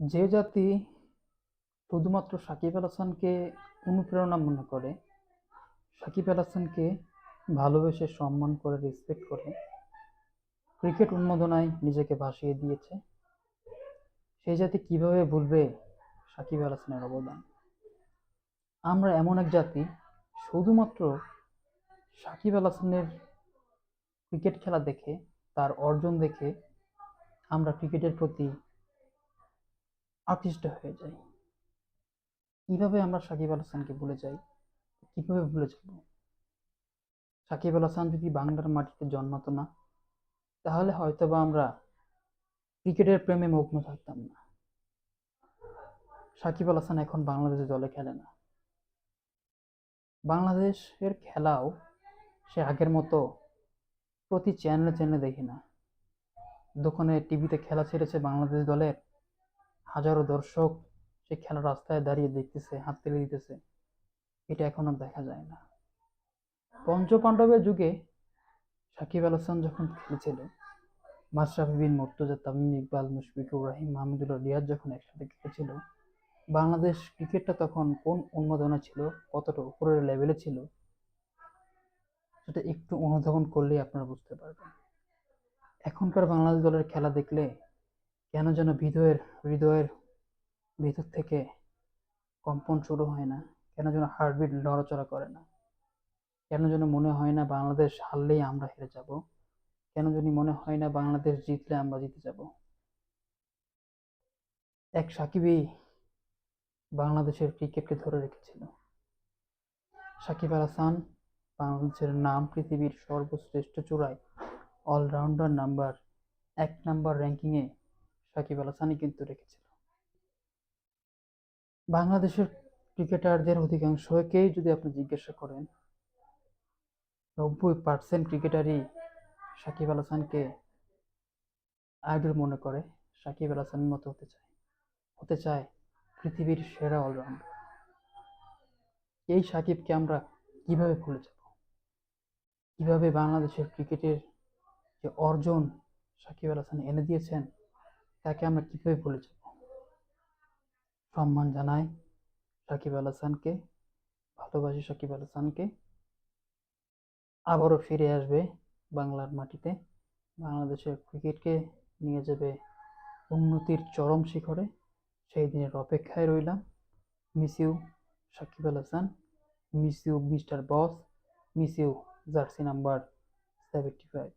যে জাতি শুধুমাত্র সাকিব আল হাসানকে অনুপ্রেরণা মনে করে, সাকিব আল হাসানকে ভালোবেসে সম্মান করে রেসপেক্ট করে ক্রিকেট উন্মাদনায় নিজেকে ভাসিয়ে দিয়েছে সেই জাতি কীভাবে ভুলবে সাকিব আল হাসানের অবদান? আমরা এমন এক জাতি, শুধুমাত্র সাকিব আল হাসানের ক্রিকেট খেলা দেখে, তার অর্জন দেখে আমরা ক্রিকেটের প্রতি আকৃষ্ট হয়ে যাই। কীভাবে আমরা সাকিব আল হাসানকে ভুলে যাই? কীভাবে ভুলে যাব? সাকিব আল হাসান যদি বাংলার মাটিতে জন্মাতো না, তাহলে হয়তো বা আমরা ক্রিকেটের প্রেমে মগ্ন থাকতাম না। সাকিব আল হাসান এখন বাংলাদেশের দলে খেলে না। বাংলাদেশের খেলাও সে আগের মতো প্রতি চ্যানেলে চ্যানেলে দেখি না। দোকানে টিভিতে খেলা ছেড়েছে বাংলাদেশ দলের হাজারো দর্শক সে খেলার রাস্তায় দাঁড়িয়ে দেখতেছে, হাত তেলে দিতেছে। এটা এখন দেখা যায় না। পঞ্চপাণ্ডবের যুগে সাকিব আল হাসান যখন খেলেছিল, মাশরাফি বিন মুর্তজা, তামিম ইকবাল, মুশফিকুর রহিম, মাহমুদুল্লাহ রিয়াজ যখন একসাথে খেলেছিল, বাংলাদেশ ক্রিকেটটা তখন কোন উন্মাদনা ছিল, কতটা উপরের লেভেলে ছিল, সেটা একটু অনুধাবন করলেই আপনারা বুঝতে পারবেন। এখনকার বাংলাদেশ দলের খেলা দেখলে কেন যেন হৃদয়ের হৃদয়ের ভিতর থেকে কম্পন শুরু হয় না? কেন যেন হার্টবিট নড়াচড়া করে না? কেন যেন মনে হয় না বাংলাদেশ হারলেই আমরা হেরে যাব? কেন যেন মনে হয় না বাংলাদেশ জিতলে আমরা জিতে যাব? এক সাকিবই বাংলাদেশের ক্রিকেটকে ধরে রেখেছিল। সাকিব আল হাসান বাংলাদেশের নাম পৃথিবীর সর্বশ্রেষ্ঠ চূড়ায় অলরাউন্ডার নাম্বার এক নাম্বার র্যাঙ্কিংয়ে সাকিব আল হাসানই কিন্তু রেখেছিল। বাংলাদেশের ক্রিকেটারদের অধিকাংশকেই যদি আপনি জিজ্ঞাসা করেন, নব্বই পার্সেন্ট ক্রিকেটারই সাকিব আল হাসানকে আইডল মনে করে সাকিব আল হাসানের মতো হতে চায়। হতে চায় পৃথিবীর সেরা অলরাউন্ডার এই সাকিবকে আমরা কীভাবে ভুলে যাব? কীভাবে বাংলাদেশের ক্রিকেটের যে অর্জন সাকিব আল হাসান এনে দিয়েছেন তাকে আমরা কীভাবে ভুলে যাব? সম্মান জানাই সাকিব আল হাসানকে, ভালোবাসি সাকিব আল হাসানকে। আবারও ফিরে আসবে বাংলার মাটিতে। বাংলাদেশের ক্রিকেটকে নিয়ে যাবে উন্নতির চরম শিখরে। সেই দিনের অপেক্ষায় রইলাম। Miss you Shakib Al Hasan. Miss you mister boss miss you jersey number seventy five